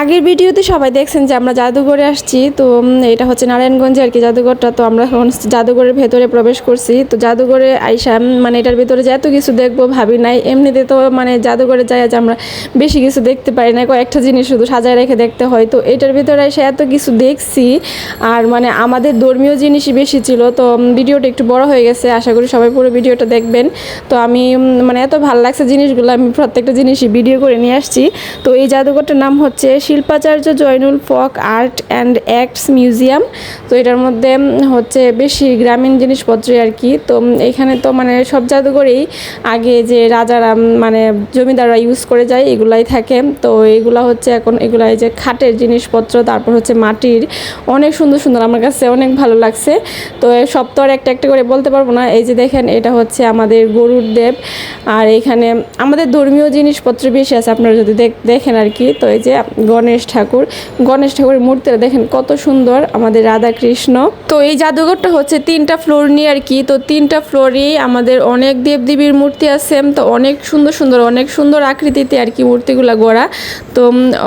আগের ভিডিওতে সবাই দেখছেন যে আমরা জাদুঘরে আসছি, তো এটা হচ্ছে নারায়ণগঞ্জে আর কি জাদুঘরটা, তো আমরা এখন জাদুঘরের ভেতরে প্রবেশ করছি। তো জাদুঘরে আইসা মানে এটার ভিতরে যে এত কিছু দেখব ভাবি নাই। এমনিতে তো মানে জাদুঘরে যাই যে আমরা বেশি কিছু দেখতে পারি না, কয়েকটা জিনিস শুধু সাজায় রেখে দেখতে হয়। তো এটার ভিতরে এসে এত কিছু দেখছি, আর মানে আমাদের ধর্মীয় জিনিসই বেশি ছিল। তো ভিডিওটা একটু বড় হয়ে গেছে, আশা করি সবাই পুরো ভিডিওটা দেখবেন। তো আমি মানে এত ভালো লাগছে জিনিসগুলো, আমি প্রত্যেকটা জিনিসই ভিডিও করে নিয়ে আসছি। তো এই জাদুঘরটার নাম হচ্ছে শিল্পাচার্য জয়নুল ফক আর্ট অ্যান্ড অ্যাক্টস মিউজিয়াম। তো এটার মধ্যে হচ্ছে বেশি গ্রামীণ জিনিসপত্রই আর কি। তো এখানে তো মানে সব জাদুঘরেই আগে যে রাজারা মানে জমিদাররা ইউজ করে যায়, এগুলাই থাকে। তো এগুলা হচ্ছে এখন এগুলা এই যে খাটের জিনিসপত্র, তারপর হচ্ছে মাটির, অনেক সুন্দর সুন্দর, আমার কাছে অনেক ভালো লাগছে। তো সব তো আর একটা একটা করে বলতে পারব না। এই যে দেখেন, এটা হচ্ছে আমাদের গরুর দেব। আর এখানে আমাদের ধর্মীয় জিনিসপত্র বেশি আছে, আপনারা যদি দেখ- দেখেন আর কি। তো এই যে গণেশ ঠাকুর। গণেশ ঠাকুরের মূর্তিটা দেখেন কত সুন্দর, আমাদের রাধা কৃষ্ণ তো এই জাদুঘরটা হচ্ছে তিনটা ফ্লোর নিয়ে আর কি। তো তিনটা ফ্লোরেই আমাদের অনেক দেবদেবীর মূর্তি আছে, তো অনেক সুন্দর সুন্দর, অনেক সুন্দর আকৃতিতে আর কি মূর্তিগুলো গড়া। তো,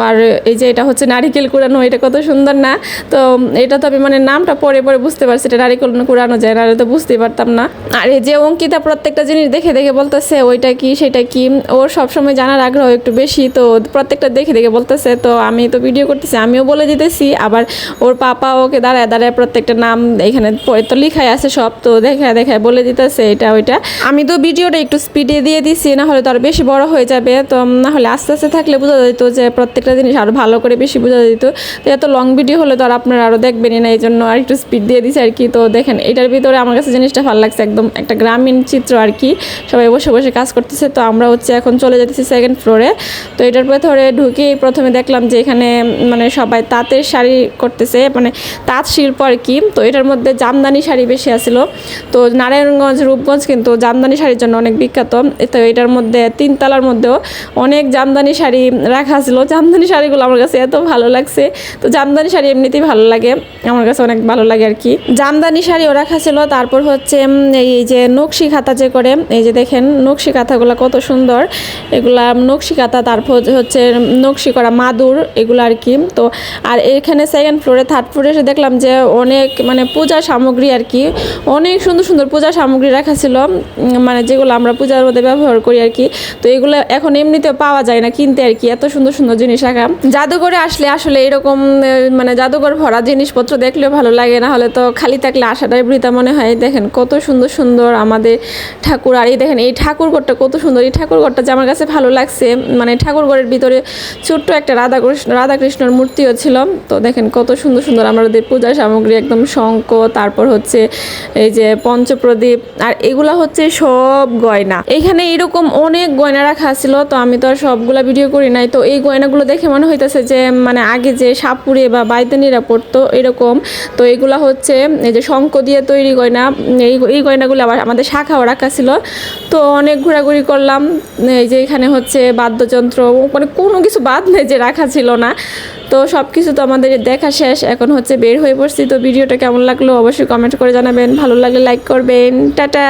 আর এই যে এটা হচ্ছে নারিকেল কুড়ানো, এটা কত সুন্দর না? তো এটা তো আমি মানে নামটা পরে পরে বুঝতে পারছি, এটা নারিকেল কুড়ানো যায় না তো বুঝতেই পারতাম না। আর এই যে অঙ্কিতা প্রত্যেকটা জিনিস দেখে দেখে বলতেছে, ওইটা কি, সেটা কি? ওর সবসময় জানার আগ্রহ একটু বেশি, তো প্রত্যেকটা দেখে দেখে বলতেছে, তো আমি তো ভিডিও করতেছি, আমিও বলে দিতেছি, আবার ওর পাপা ওকে দাঁড়ায় দাঁড়ায় প্রত্যেকটা নাম এখানে তো লিখাই আছে সব, তো দেখায় দেখায় বলে দিতেছে এটা ওইটা। আমি তো ভিডিওটা একটু স্পিডে দিয়ে দিছি না হলে তো আর বেশি বড় হয়ে যাবে, তো না হলে আস্তে আস্তে থাকলে বোঝা যেত যে প্রত্যেকটা জিনিস আরও ভালো করে বেশি বোঝা যেত। তো এত লং ভিডিও হলে তো আর আপনারা আরও দেখবেনই না এই জন্য আর একটু স্পিড দিয়ে দিছি আর কি, তো দেখেন এটার ভিতরে আমার কাছে জিনিসটা ভালো লাগছে একদম একটা গ্রামীণ চিত্র আর কি, সবাই বসে বসে কাজ করতেছে, তো আমরা হচ্ছে এখন চলে যেতেছি সেকেন্ড ফ্লোরে তো এটার ভেতরে ঢুকেই প্রথমে দেখলাম যে এখানে মানে সবাই তাঁতের শাড়ি করতেছে মানে তাঁত শিল্প আর কি। তো এটার মধ্যে জামদানি শাড়ি বেশি আছিল। তো নারায়ণগঞ্জ, রূপগঞ্জ কিন্তু জামদানি শাড়ির জন্য অনেক বিখ্যাত। তো এটার মধ্যে তিনতলার মধ্যেও অনেক জামদানি শাড়ি রাখা ছিল। জামদানি শাড়িগুলো আমার কাছে এত ভালো লাগছে। তো জামদানি শাড়ি এমনিতেই ভালো লাগে। আমার কাছে অনেক ভালো লাগে আর কি। জামদানি শাড়িও রাখা ছিল। তারপর হচ্ছে এই যে নকশি খাতা যে করে, এই যে দেখেন নকশি কাঁথাগুলো কত সুন্দর। এগুলা নকশি কাঁথা তারপর হচ্ছে নকশি করা মাদুর এগুলো আর কি। তো আর এখানে সেকেন্ড ফ্লোরে থার্ড ফ্লোরে এসে দেখলাম যে অনেক মানে পূজা সামগ্রী আর কি। অনেক সুন্দর সুন্দর পূজা সামগ্রী রাখা ছিল। মানে যেগুলো আমরা পূজার মধ্যে ব্যবহার করি আর কি। তো এগুলো এখন এমনিতেও পাওয়া যায় না কিনতে আর কি। এত সুন্দর সুন্দর জিনিস রাখা। জাদুঘরে আসলে আসলে এরকম মানে জাদুঘর ভরা জিনিসপত্র দেখলেও ভালো লাগে। না হলে তো খালি থাকলে আশাটাই বৃথা মনে হয়। দেখেন কত সুন্দর সুন্দর আমাদের ঠাকুর। আর এই দেখেন এই ঠাকুরঘরটা কত সুন্দর। এই ঠাকুরঘরটা যে আমার কাছে ভালো লাগছে। মানে ঠাকুরঘরের ভিতরে ছোট্ট একটা রাধা রাধাকৃষ্ণর মূর্তিও ছিল। তো দেখেন কত সুন্দর সুন্দর আমাদের পূজার সামগ্রী, একদম শঙ্খ, তারপর হচ্ছে এই যে পঞ্চপ্রদীপ, আর এগুলা হচ্ছে সব গয়না। এখানে এরকম অনেক গয়না রাখা ছিল, তো আমি তো আর সবগুলা ভিডিও করি নাই। তো এই গয়নাগুলো দেখে মনে হইতেছে যে মানে আগে যে সাপুরে বা বাইতানিরা পড়তো এরকম, তো এগুলা হচ্ছে এই যে শঙ্খ দিয়ে তৈরি গয়না। এই গয়নাগুলো আবার আমাদের শাখাও রাখা ছিল। তো অনেক ঘোরাঘুরি করলাম। এই যে এখানে হচ্ছে বাদ্যযন্ত্র মানে কোনো কিছু বাদ নেই যে রাখা ছিল না। তো সব কিছু তো আমাদের দেখা শেষ, এখন হচ্ছে বের হয়ে পড়ছি। তো ভিডিওটা কেমন লাগল অবশ্যই কমেন্ট করে জানাবেন। ভালো লাগলে লাইক করবেন। টাটা!